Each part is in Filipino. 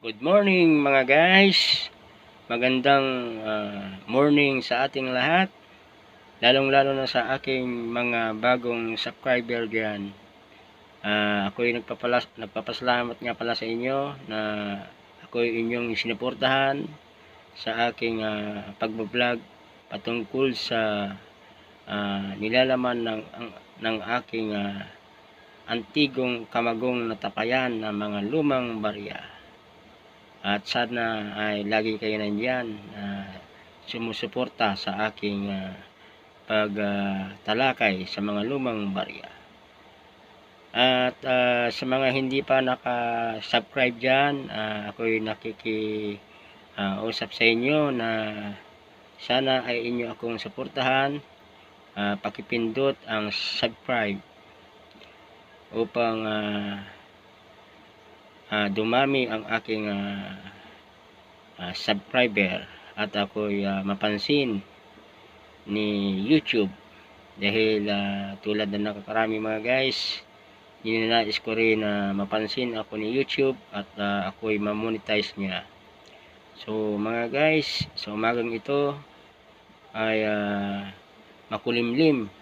Good morning mga guys. Magandang ah, morning sa ating lahat. Lalong-lalo na sa aking mga bagong subscriber diyan. Ah, ako'y nagpapalas nagpapasalamat nga pala sa inyo na ako'y inyong sinuportahan sa aking ah, pagbablog patungkol sa ah, nilalaman ng ang- ng aking ah, antigong kamagong natapayan na mga lumang barya. At sana ay lagi kayo nandyan na sumusuporta sa aking ah, pagtalakay sa mga lumang barya. At ah, sa mga hindi pa naka-subscribe dyan, ah, ako'y nakikiusap sa inyo na sana ay inyo akong suportahan, ah, pakipindot ang subscribe upang ah, ah, dumami ang aking ah, ah, subscriber at ako'y ah, mapansin ni YouTube. Dahil ah, tulad na nakakarami mga guys ninanais ko rin na mapansin ako ni YouTube at ah, ako'y mamonetize niya. So mga guys sa umagang ito ay ah, makulimlim.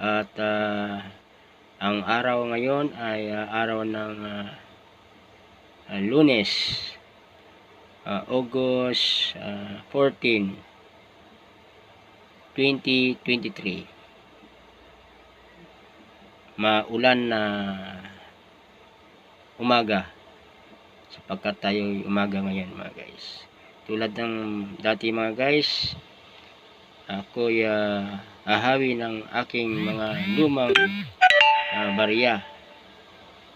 At ah, ang araw ngayon ay ah, araw ng ah, ah, lunes. Ah, August ah, 14 2023 maulan na umaga. Sapagkat tayo umaga ngayon mga guys. Tulad ng dati mga guys ako uh, ahawi ng aking mga lumang ah, barya.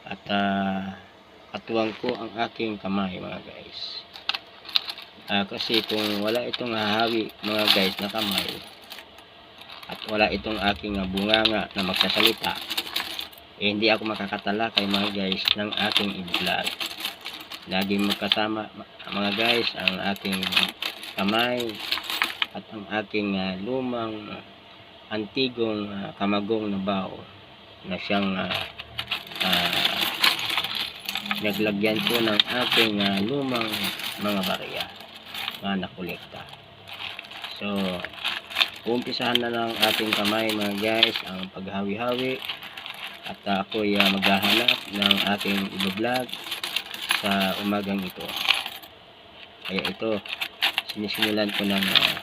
At ah, katuwang ko ang aking kamay mga guys. Ah, kasi kung wala itong hahawi mga guys na kamay at wala itong aking bunganga na magsasalita eh, hindi ako makakatalakay mga guys ng aking i-vlog. Laging magkasama ma- mga guys ang aking kamay at ang aking ah, lumang antigong ah, kamagong na bao na siyang ah, ah, naglagyan ko ng aking ah, lumang mga barya na nakolekta. So, umpisahan na ng ating kamay mga guys ang paghawi-hawi at uh, ako'y uh, maghahanap ng aking ibablog sa umagang ito. Kaya ito, sinisimulan ko ng ah,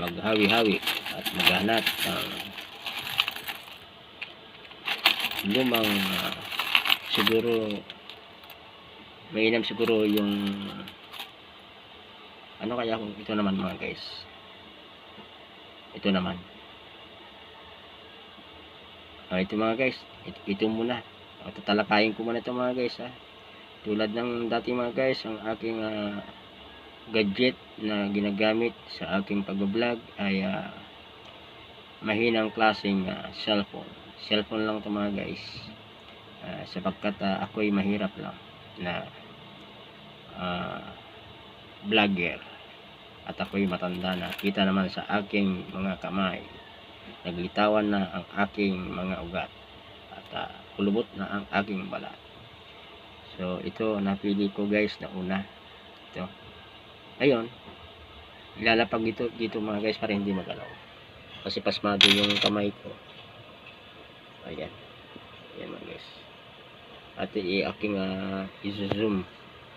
maghawi-hawi at maghanap ng lumang ah, siguro mainam siguro yung ano kaya kung ito naman mga guys? Ito naman. Ah, ito mga guys ito, ito muna. Ah, tatalakayin ko muna ito mga guys ha. Tulad ng dati mga guys ang aking ah, gadget na ginagamit sa aking pag-vlog ay ah, mahinang klaseng ah, cellphone. Cellphone lang ito mga guys Ah, sapagkat ah, ako'y mahirap lang na ah, vlogger. At ako'y matanda na. Kita naman sa aking mga kamay. Naglitawan na ang aking mga ugat. At ah, kulubot na ang aking balat. So ito napili ko guys na una. Ito. Ayun. Ilalapag dito dito mga guys para hindi magalaw. Kasi pasmado yung kamay ko. Ayan. Ayan mga guys at i aking uh, i-zoom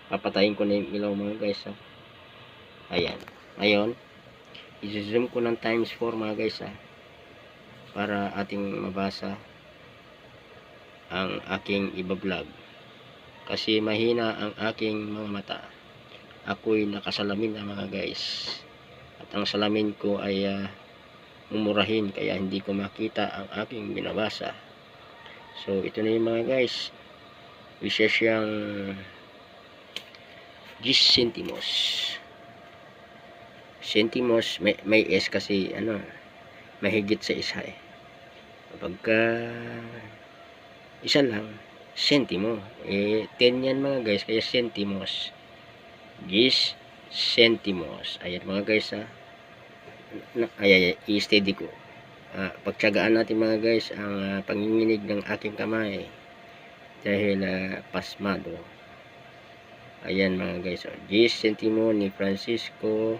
papatayin ko na yung ilaw mga guys ha. ayan. Ngayon i-zoom ko ng times 4 mga guys ha para ating mabasa ang aking ibablog. Kasi mahina ang aking mga mata. Ako'y nakasalamin na mga guys. At ang salamin ko ay ah, mumurahin kaya hindi ko makita ang aking binabasa. So ito na yung mga guys isa siyang 10 centimos centimos may, may S kasi ano mahigit sa isa eh. Kapagka isa lang sentimo. Eh 10 yan mga guys kaya centimos 10 centimos ayan mga guys ha. Na, ay, ay, i-steady ko. Ah, pagtsagaan natin mga guys ang ah, panginginig ng aking kamay dahil ah, pasmado Ayan mga guys. Oh. G centimo ni Francisco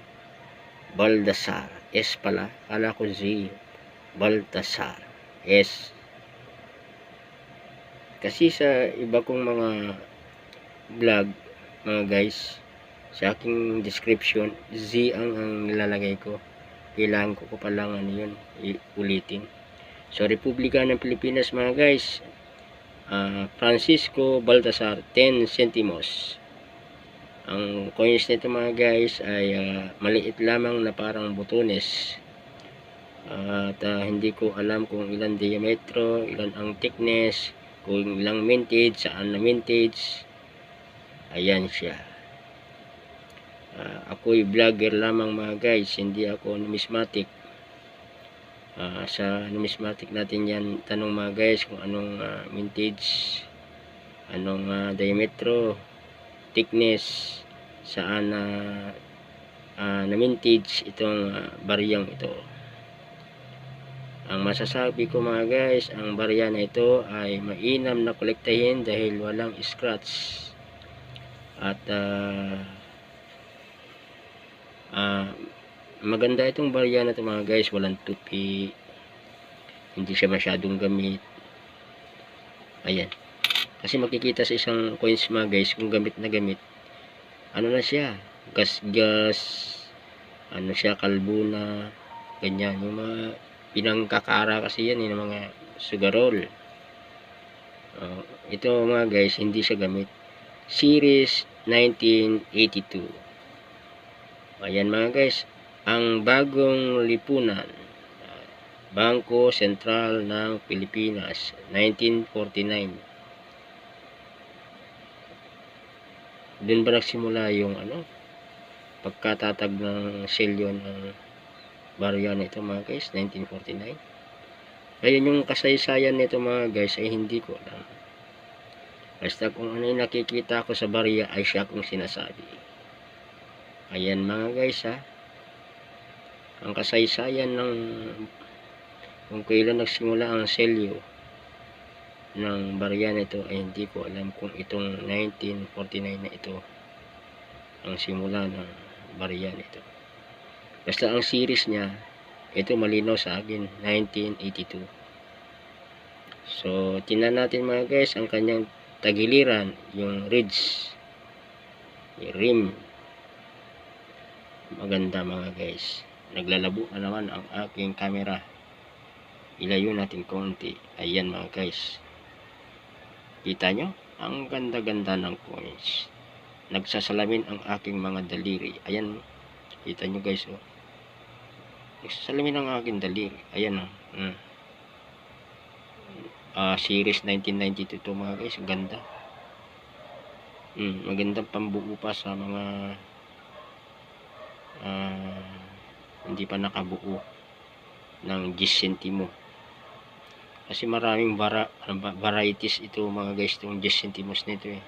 Baldassar. S pala. Kala ko Z. Baltasar. S. Kasi sa iba kong mga vlog, mga guys, sa aking description, Z ang, ang nilalagay ko. Kailangan ko ko palang ano yun, ulitin. So, Republika ng Pilipinas mga guys, Francisco Baltasar, 10 centimos. Ang coins nito mga guys ay ah, maliit lamang na parang butones. At ah, hindi ko alam kung ilan diametro, ilan ang thickness, kung ilang mintage, saan na mintage. Ayan siya. Ah, ako'y vlogger lamang mga guys, hindi ako numismatic. Ah, sa numismatic natin yan, tanong mga guys kung anong ah, mintage, anong ah, diametro, thickness, saan na ah, na mintage itong ah, bariyang ito. Ang masasabi ko mga guys, ang barya na ito ay mainam na kolektahin dahil walang scratch. At ah, ah, maganda itong barya na ito mga guys, walang tupi. Hindi siya masyadong gamit. Ayan. Kasi makikita sa isang coins mga guys, kung gamit na gamit, ano na siya, gas-gas, ano siya, kalbo na, ganyan. Yung mga pinangkakara kasi yan, yung mga sugarol. Oh, ito mga guys, hindi siya gamit. Series 1982. Ayan mga guys, ang bagong lipunan, Bangko Sentral ng Pilipinas, 1949. Doon ba nagsimula yung ano, pagkatatag ng selyo ng barya nito mga guys, 1949. Ngayon yung kasaysayan nito mga guys ay hindi ko alam. Basta kung ano yung nakikita ko sa barya ay siya kong sinasabi. Ayan mga guys ha. Ang kasaysayan ng kung kailan nagsimula ang selyo ng barya nito ay hindi ko alam kung itong 1949 na ito ang simula ng barya nito. Basta ang series niya, ito malinaw sa akin, 1982. So, tingnan natin mga guys, ang kanyang tagiliran, yung ridge, yung rim. Maganda mga guys. Naglalabo na naman ang aking camera. Ilayo natin konti. Ayan mga guys. Kita nyo? Ang ganda-ganda ng coins. Nagsasalamin ang aking mga daliri. Ayan. Kita nyo guys. Oh. Nagsasalamin ang aking daliri. Ayan. Oh. Mm. Ah, series 1992 to mga guys. Ganda. Mm, magandang pambuo pa sa mga ah, hindi pa nakabuo ng 10 centimo. Kasi maraming bara, ano varieties ito mga guys, itong 10 centimos nito eh.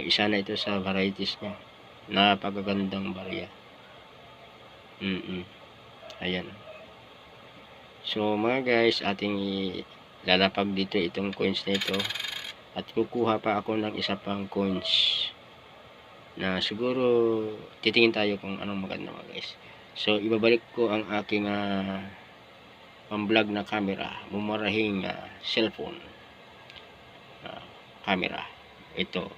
Isa na ito sa varieties niya. Napakagandang barya. Mm, -mm. Ayan. So mga guys, ating lalapag dito itong coins nito. At kukuha pa ako ng isa pang coins. Na siguro titingin tayo kung anong maganda mga guys. So ibabalik ko ang aking ah, pang-vlog na camera, mumarahing ah, cellphone ah, camera. Ito.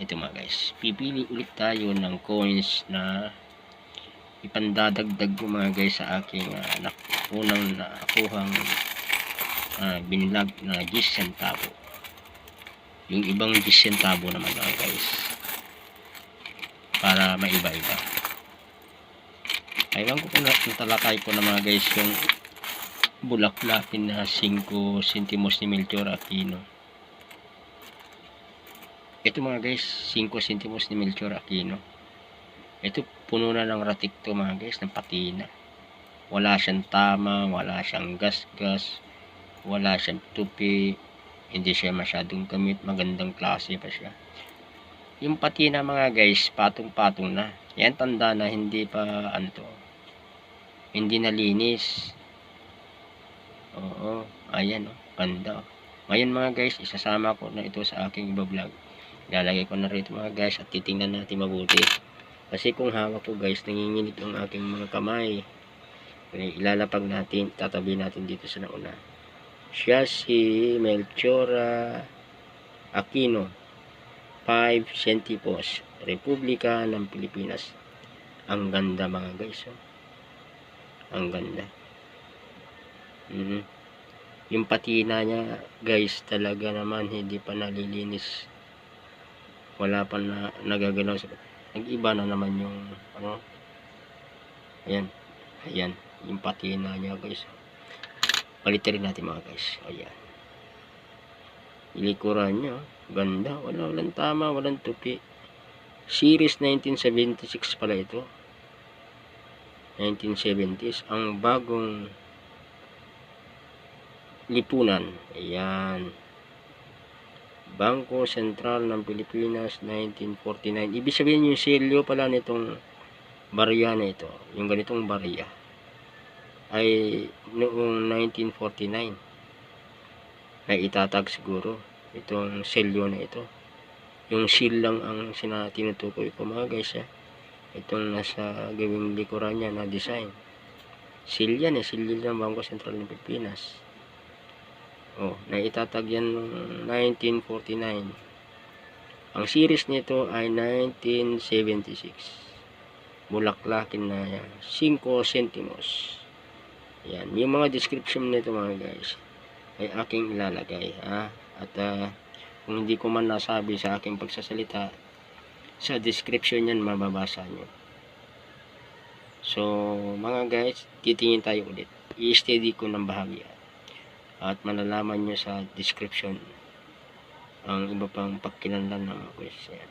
Ito mga guys. Pipili ulit tayo ng coins na ipandadagdag ko mga guys sa aking uh, nak unang nakuhang uh, binlag na 10 centavo. Yung ibang 10 centavo naman mga guys. Para maiba-iba. Aywan ko kung natalakay ko na mga guys yung bulaklakin na 5 centimos ni Melchor Aquino. Ito mga guys, 5 centimos ni Melchor Aquino. Ito puno na ng ratik to mga guys, ng patina. Wala siyang tama, wala siyang gas-gas, wala siyang tupi, hindi siya masyadong gamit, magandang klase pa siya. Yung patina mga guys, patong-patong na. Yan tanda na hindi pa ano to, hindi nalinis. Oo, ayan oh, ganda. oh. Ngayon mga guys, isasama ko na ito sa aking iba vlog. Ilalagay ko na rito mga guys at titingnan natin mabuti. Kasi kung hawak ko guys, nanginginig ang aking mga kamay. Kaya ilalapag natin, tatabi natin dito sa nauna. Siya si Melchora Aquino, 5 centipos, Republika ng Pilipinas. Ang ganda mga guys. Oh. Ang ganda. Mhm. Yung patina niya, guys, talaga naman hindi pa nalilinis. Wala pa na nagagalaw sa nag-iba na naman yung ano. Ayan. Ayan, yung patina niya, guys. Palitin rin natin mga guys. Ayan. Ilikuran niya, oh. ganda. Wala, walang tama, walang tupi. Series 1976 pala ito. 1970s. Ang bagong lipunan. Ayan. Bangko Sentral ng Pilipinas 1949. Ibig sabihin yung selyo pala nitong barya na ito. Yung ganitong barya ay noong 1949 ay itatag siguro itong selyo na ito. Yung seal lang ang sina tinutukoy ko mga guys ha. Itong nasa gawing likuran niya na design. Seal yan eh. Seal ng Bangko Sentral ng Pilipinas. Oh, naitatag yan noong 1949. Ang series nito ay 1976. Bulaklakin na yan. 5 centimos. Yan. Yung mga description nito mga guys ay aking ilalagay. Ha? At ah, kung hindi ko man nasabi sa aking pagsasalita, sa description yan mababasa nyo. So, mga guys, titingin tayo ulit. I-steady ko ng bahagya at malalaman nyo sa description ang iba pang pagkinanlan ng mga quiz. Yan.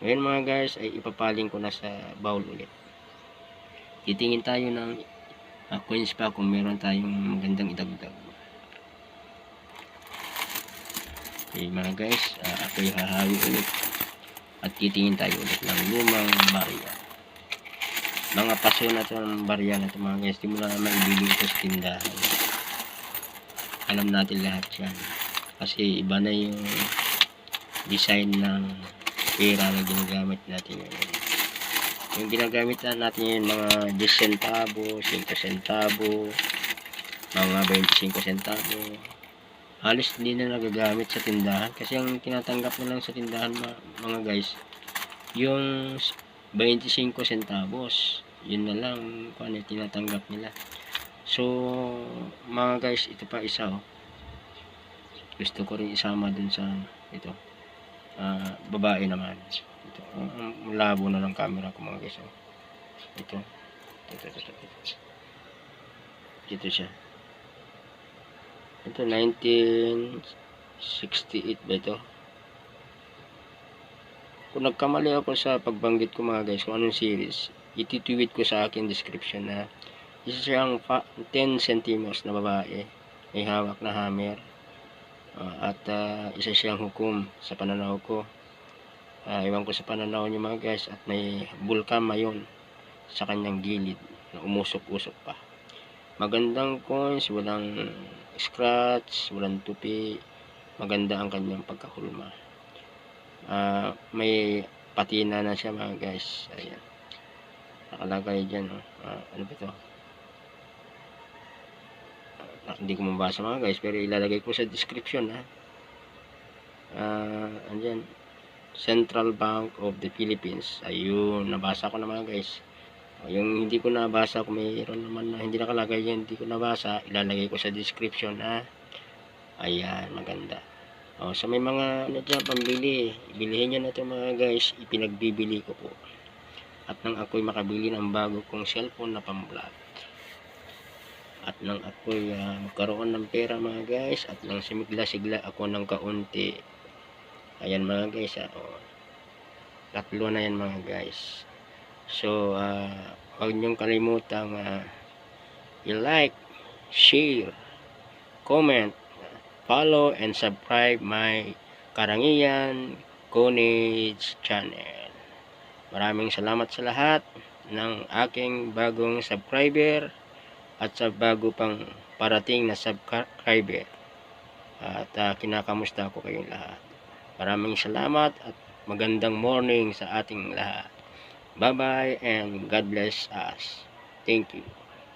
Ngayon mga guys ay ipapaling ko na sa bowl ulit. Titingin tayo ng uh, coins pa kung meron tayong magandang idagdag. Okay mga guys, uh, ako hahawi ulit at titingin tayo ulit ng lumang barya. Mga paso na itong barya na ito mga guys, di mo ibili ito sa tindahan. Alam natin lahat yan. Kasi iba na yung design ng pera na ginagamit natin ngayon. Yung ginagamit na natin yung mga 10 centavo 5 centavo mga 25 centavo halos hindi na nagagamit sa tindahan kasi ang tinatanggap na lang sa tindahan mga guys yung 25 centavos yun na lang kung ano tinatanggap nila So, mga guys, ito pa isa oh. Gusto ko rin isama dun sa ito. Uh, babae naman. Ito. Ang labo na ng camera ko mga guys. Oh. Ito. Ito, ito, ito, ito. Ito siya. Ito, 1968 ba ito? Kung nagkamali ako sa pagbanggit ko mga guys, kung anong series, ititweet ko sa akin description na isa siyang 10 centimos na babae. May hawak na hammer. Uh, at uh, isa siyang hukom sa pananaw ko. Uh, iwan ko sa pananaw niyo mga guys. At may bulkan mayon sa kanyang gilid na umusok-usok pa. Magandang coins, walang scratch, walang tupi. Maganda ang kanyang pagkahulma. Uh, may patina na siya mga guys. Ayan. Nakalagay dyan. Oh. Uh, ano ba ito? ah, hindi ko mabasa mga guys pero ilalagay ko sa description ha ah, andyan Central Bank of the Philippines ayun nabasa ko na mga guys yung hindi ko nabasa kung mayroon naman na hindi nakalagay yan hindi ko nabasa ilalagay ko sa description ha? Ayan maganda. O, sa may mga ano dyan pambili. Bilihin nyo na ito mga guys ipinagbibili ko po. At nang ako'y makabili ng bago kong cellphone na pang-vlog. At nang ako'y uh, magkaroon ng pera mga guys at nang simigla-sigla ako ng kaunti. Ayan mga guys uh, oh, tatlo na yan mga guys so uh, huwag niyong kalimutang uh, i-like share comment follow and subscribe my Karangian Conage channel. Maraming salamat sa lahat ng aking bagong subscriber at sa bago pang parating na subscriber. At uh, kinakamusta ko kayong lahat. Maraming salamat at magandang morning sa ating lahat. Bye-bye and God bless us. Thank you.